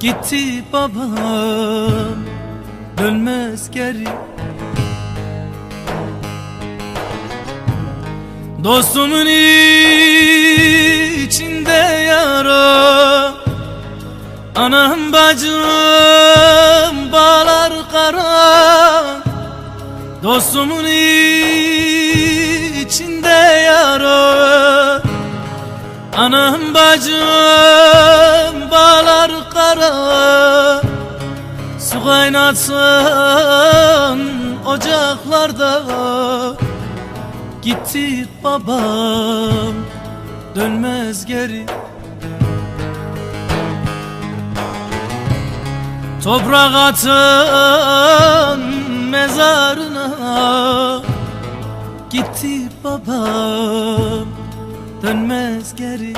Gitti babam dönmez geri. Dostumun içinde yara Anam bacım bağlar kara. Dostumun içinde yara Anam bacım bağlar kara Su kaynatsın ocaklarda. Gitti babam dönmez geri. Toprak atın mezarına. Gitti babam dönmez geri